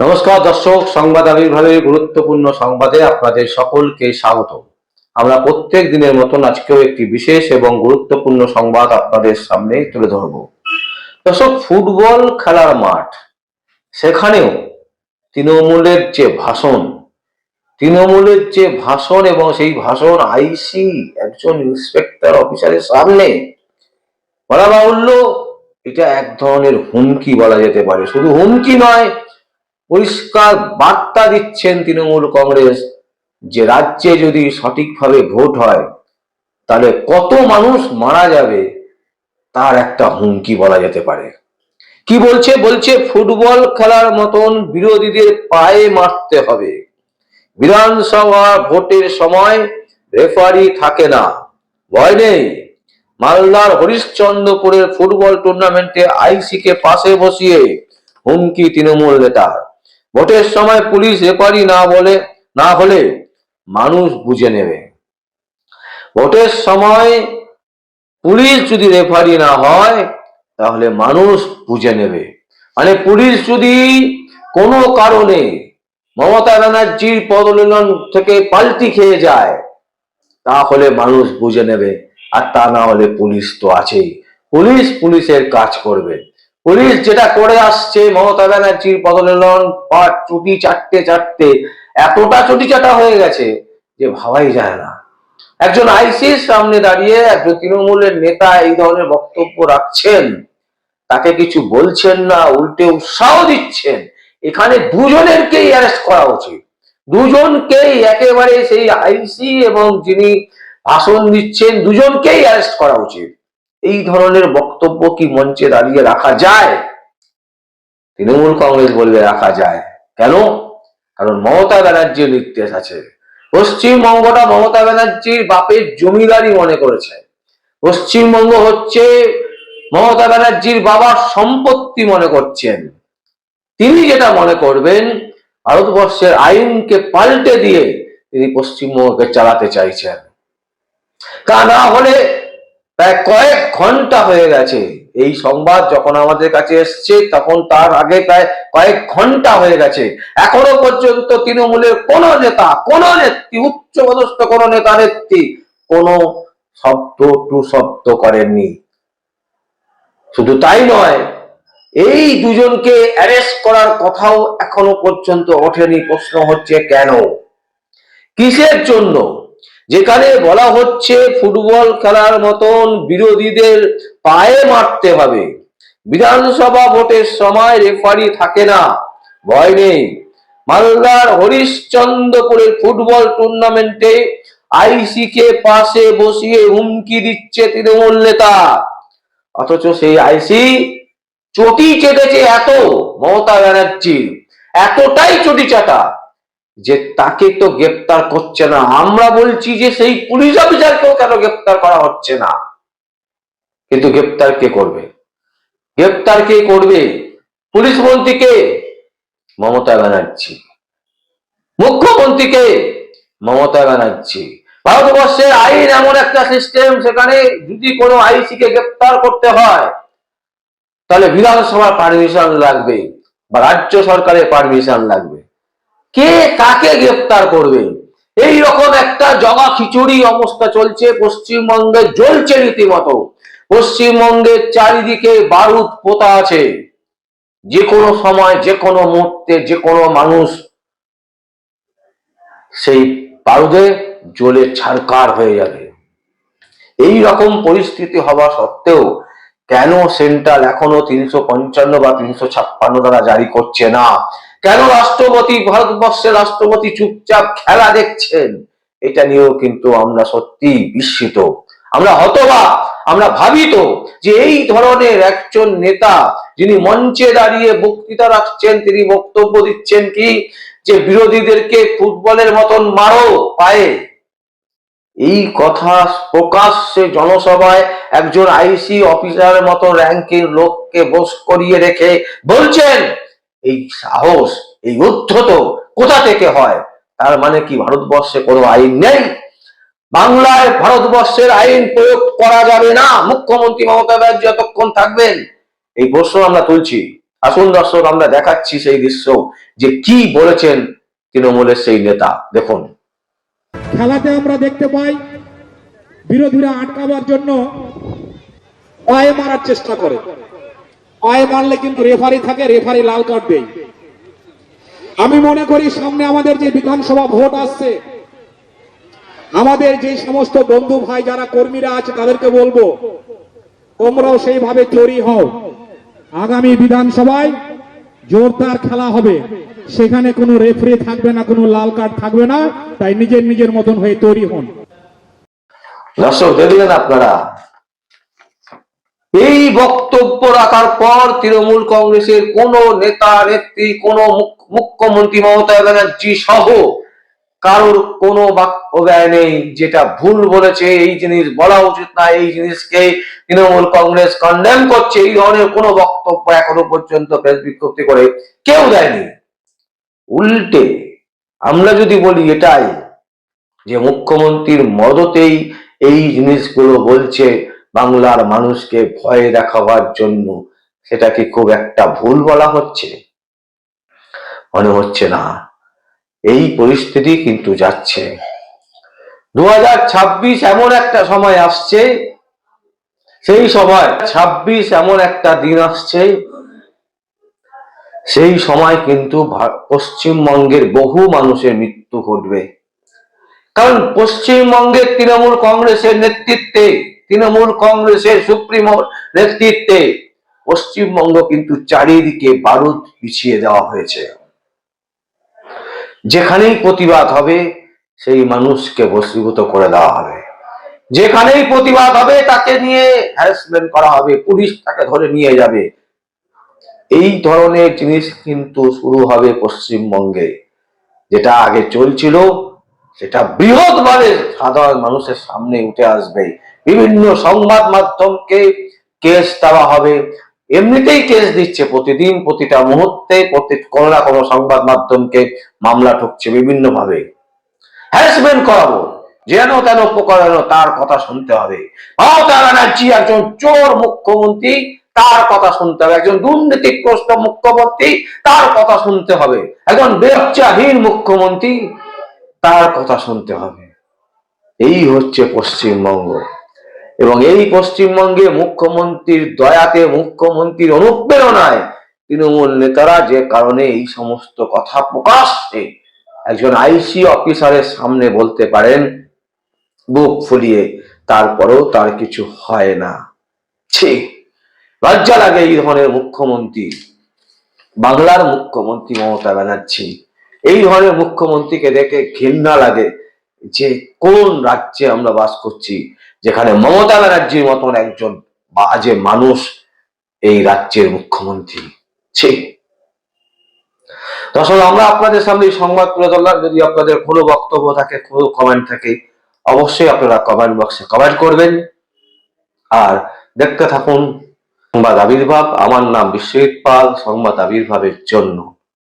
নমস্কার দর্শক, সংবাদ আবির্ভাবের গুরুত্বপূর্ণ সংবাদে আপনাদের সকলকে স্বাগত। আমরা প্রত্যেক দিনের মতন আজকেও একটি বিশেষ এবং গুরুত্বপূর্ণ সংবাদ আপনাদের সামনে তুলে ধরব। দর্শক, ফুটবল খেলার মাঠ। সেখানেও তৃণমূলের যে ভাষণ, তৃণমূলের যে ভাষণ এবং সেই ভাষণ আইসি একজন ইন্সপেক্টর অফিসারের সামনে, বলা বাহুল্য, এটা এক ধরনের হুমকি বলা যেতে পারে। শুধু হুমকি নয় পরিষ্কার বার্তা দিচ্ছেন তৃণমূল কংগ্রেস যে রাজ্যে যদি সঠিকভাবে ভোট হয়, তাহলে কত মানুষ মারা যাবে তার একটা হুমকি বলা যেতে পারে। কি বলছে? বলছে ফুটবল খেলার মতন বিরোধীদের পায়ে মারতে হবে। বিধানসভা ভোটের সময় রেফারি থাকে না। ভয় নেই। মালদার হরিশ্চন্দ্রপুরের ফুটবল টুর্নামেন্টে আইসিকে পাশে বসিয়ে হুমকি তৃণমূল নেতার। ভোটের সময় পুলিশ রেফারি না বলে, না হলে মানুষ বুঝে নেবে। ভোটের সময় পুলিশ যদি রেফারি না হয়, তাহলে মানুষ বুঝে নেবে। মানে পুলিশ যদি কোনো কারণে মমতা ব্যানার্জির পদোন্নয়ন থেকে পাল্টি খেয়ে যায়, তাহলে মানুষ বুঝে নেবে। আর তা না হলে পুলিশ তো আছেই। পুলিশ পুলিশের কাজ করবে। পুলিশ যেটা করে আসছে, মমতা ব্যানার্জির পদোন্নয়ন পাঁচ চুটি চারটে চারটে এতটা চুটি চাটা হয়ে গেছে যে ভাবাই যায় না। একজন আইসির সামনে দাঁড়িয়ে একজন তৃণমূলের নেতা এই ধরনের বক্তব্য রাখছেন, তাকে কিছু বলছেন না, উল্টে উৎসাহ দিচ্ছেন। এখানে দুজনেরকেই অ্যারেস্ট করা উচিত। দুজনকেই একেবারে সেই আইসি এবং যিনি ভাষণ দিচ্ছেন, দুজনকেই অ্যারেস্ট করা উচিত। এই ধরনের বক্তব্য কি মঞ্চে দাঁড়িয়ে রাখা যায়? তৃণমূল কংগ্রেস বলবে রাখা যায়। কেন? কারণ মমতা ব্যানার্জির নির্দেশ আছে। পশ্চিমবঙ্গটা মমতা ব্যানার্জির বাপের জমিদারি মনে করেছে। পশ্চিমবঙ্গ হচ্ছে মমতা ব্যানার্জির বাবার সম্পত্তি মনে করছেন। তিনি যেটা মনে করবেন, ভারতবর্ষের আইনকে পাল্টে দিয়ে তিনি পশ্চিমবঙ্গকে চালাতে চাইছেন। তা না হলে প্রায় কয়েক ঘণ্টা হয়ে গেছে। এই সংবাদ যখন আমাদের কাছে এসছে, তখন তার আগে প্রায় কয়েক ঘণ্টা হয়ে গেছে। এখনও পর্যন্ত তৃণমূলের কোন নেতা, কোন নেত্রী, উচ্চপদস্থ কোন নেতা, নেত্রী কোন শব্দ টু শব্দ করেননি। শুধু তাই নয়, এই দুজনকে অ্যারেস্ট করার কথাও এখনও পর্যন্ত ওঠেনি। প্রশ্ন হচ্ছে কেন? কিসের জন্য? যেখানে বলা হচ্ছে ফুটবল খেলার মতন বিরোধীদের পায়ে মারতে হবে। বিধানসভা ভোটের সময় রেফারি থাকে না, ভয় নেই। মালদার হরিশ্চন্দ্রপুরের ফুটবল টুর্নামেন্টে আইসি কে পাশে বসিয়ে হুমকি দিচ্ছে তৃণমূল নেতা। অথচ সেই আইসি চটি চেটেছে এত মমতা ব্যানার্জির এতটাই চটি চাটা। যে তাকে তো গ্রেপ্তার করছে না। আমরা বলছি যে সেই পুলিশ অফিসারকেও কেন গ্রেপ্তার করা হচ্ছে না? কিন্তু গ্রেপ্তার কে করবে? গ্রেপ্তার কে করবে? পুলিশ মন্ত্রীকে মমতা ব্যানার্জি। মুখ্যমন্ত্রীকে? মমতা ব্যানার্জি। ভারতবর্ষের আইন এমন একটা সিস্টেম সেখানে যদি কোনো আইসিকে গ্রেপ্তার করতে হয়, তাহলে বিধানসভার পারমিশন লাগবে বা রাজ্য সরকারের পারমিশন লাগবে। কে কাকে গ্রেপ্তার করবে? এই রকম একটা জগা খিচুড়ি অবস্থা চলছে, পশ্চিমবঙ্গে জ্বলছে রীতিমতো। পশ্চিমবঙ্গের চারিদিকে বারুদ পোতা আছে। যে কোনো সময় যে কোনো মুহূর্তে যে কোনো মানুষ সেই বারুদে জ্বলে ছাড়কার হয়ে যাবে। এই রকম পরিস্থিতি হওয়া সত্ত্বেও কেন সেন্ট্রাল এখনও তিনশো পঞ্চান্ন বা তিনশো ছাপ্পান্ন দ্বারা জারি করছে না? কেন রাষ্ট্রপতি, ভারতবর্ষের রাষ্ট্রপতি চুপচাপ খেলা দেখছেন? এটা নিয়েও কিন্তু আমরা সত্যি বিস্মিত। আমরা হতবাক, আমরা ভাবিত যে এই ধরনের একজন নেতা যিনি মঞ্চে দাঁড়িয়ে বক্তৃতা রাখছেন, তিনি বক্তব্য দিচ্ছেন কি? যে বিরোধীদেরকে ফুটবলের মতন মারো পায়ে। এই কথা প্রকাশ্যে জনসভায় একজন আইসি অফিসারের মতো র্যাঙ্কের লোককে বস করিয়ে রেখে বলছেন এই সাহস, এই উদ্ধত কোথা থেকে হয়? তার মানে কি ভারতবর্ষে কোনো আইন নেই? বাংলায় ভারতবর্ষের আইন প্রয়োগ করা যাবে না। মুখ্যমন্ত্রী মমতা ব্যানার্জি যতক্ষণ থাকবেন। এই প্রশ্ন আমরা তুলছি। আসুন দর্শক, আমরা দেখাচ্ছি সেই দৃশ্য যে কি বলেছেন তৃণমূলের সেই নেতা। দেখুন। খেলাতে আমরা দেখতে পাই, বিরোধীরা আটকাবার জন্য পায়ে মারার চেষ্টা করে। পায়ে মারলে কিন্তু রেফারি থাকে, রেফারি লাল কার্ড দেয় আমি মনে করি সামনে আমাদের যে বিধানসভা ভোট আসছে, আমাদের যে সমস্ত বন্ধু ভাই যারা কর্মীরা আছে তাদেরকে বলব, তোমরাও সেইভাবে তৈরি হও। আগামী বিধানসভায় জোরদার খেলা হবে। সেখানে কোনো রেফারি থাকবে না, কোনো লাল কার্ড থাকবে না। তাই নিজের নিজের মতন হয়ে তৈরি হন। দর্শক, দেখলেন আপনারা এই বক্তব্য রাখার পর তৃণমূল কংগ্রেসের কোন নেতা, নেত্রী, কোন মুখ- মুখ্যমন্ত্রী মমতা ব্যানার্জি সহ কারোর কোনো ব্যয় নেই, যেটা ভুল বলেছে, এই জিনিস বলা উচিত না, এই জিনিসকে তৃণমূল কংগ্রেস কন্ডেম করছে, এই ধরনের কোনো বক্তব্য এখনও পর্যন্ত প্রেস বিজ্ঞপ্তি করে কেউ দেয়নি। উল্টে আমরা যদি বলি এটাই, যে মুখ্যমন্ত্রীর মদতেই এই জিনিসগুলো বলছে বাংলার মানুষকে ভয় দেখাবার জন্য সেটা কি খুব একটা ভুল বলা হচ্ছে। মনে হচ্ছে না। এই পরিস্থিতি কিন্তু যাচ্ছে। দু এমন একটা সময় আসছে, সেই সময় ছাব্বিশ এমন একটা দিন আসছে, সেই সময় কিন্তু পশ্চিমবঙ্গের বহু মানুষের মৃত্যু ঘটবে। কারণ পশ্চিমবঙ্গের তৃণমূল কংগ্রেসের নেতৃত্বে তৃণমূল কংগ্রেসের সুপ্রিমোর নেতৃত্বে পশ্চিমবঙ্গ কিন্তু চারিদিকে বারুদ বিছিয়ে দেওয়া হয়েছে। যেখানেই প্রতিবাদ হবে, সেই মানুষকে বসীভূত করে দেওয়া হবে। যেখানেই প্রতিবাদ হবে, তাকে নিয়ে হ্যারাসমেন্ট করা হবে, পুলিশ তাকে ধরে নিয়ে যাবে। এই ধরনের জিনিস কিন্তু শুরু হবে পশ্চিমবঙ্গে। যেটা আগে চলছিল, সেটা বৃহৎভাবে সাধারণ মানুষের সামনে উঠে আসবে বিভিন্ন সংবাদ মাধ্যমকে কেস দেওয়া হবে। এমনিতেই কেস দিচ্ছে প্রতিদিন, প্রতিটা মুহূর্তে, প্রতি কোনো না কোনো সংবাদ মাধ্যমকে মামলা ঠুকছে বিভিন্ন ভাবে হ্যারাসমেন্ট করাবো, যেন তেন প্রকারেণ তার কথা শুনতে হবে। মমতা ব্যানার্জি একজন চোর মুখ্যমন্ত্রী, তার কথা শুনতে হবে। একজন দুর্নীতিগ্রস্ত মুখ্যমন্ত্রী, তার কথা শুনতে হবে। একজন বেচ্চাহীন মুখ্যমন্ত্রী, তার কথা শুনতে হবে। এই হচ্ছে পশ্চিমবঙ্গ। এবং এই পশ্চিমবঙ্গে মুখ্যমন্ত্রীর দয়াতে মুখ্যমন্ত্রীর অনুপ্রেরণায় তৃণমূল নেতারা যে কারণে এই সমস্ত কথা প্রকাশ্যে একজন আইসি অফিসারের সামনে বলতে পারেন, বুক ফুলিয়ে, তারপরেও তার কিছু হয় না। ছি, লজ্জা লাগে এই ধরনের মুখ্যমন্ত্রী। বাংলার মুখ্যমন্ত্রী মমতা ব্যানার্জি, এই ধরনের মুখ্যমন্ত্রীকে দেখে ঘৃণা লাগে যে কোন রাজ্যে আমরা বাস করছি। যেখানে মমতা ব্যানার্জির মতন একজন বাজে মানুষ এই রাজ্যের মুখ্যমন্ত্রী ছি। দর্শক আমরা আপনাদের সামনে সংবাদ তুলে ধরলাম। যদি আপনাদের কোনো বক্তব্য থাকে, কোনো কমেন্ট থাকে, অবশ্যই আপনারা কমেন্ট বক্সে কমেন্ট করবেন। আর দেখতে থাকুন, সংবাদ আবির্ভাব। আমার নাম বিশ্বজিৎ পাল, সংবাদ আবির্ভাবের জন্য।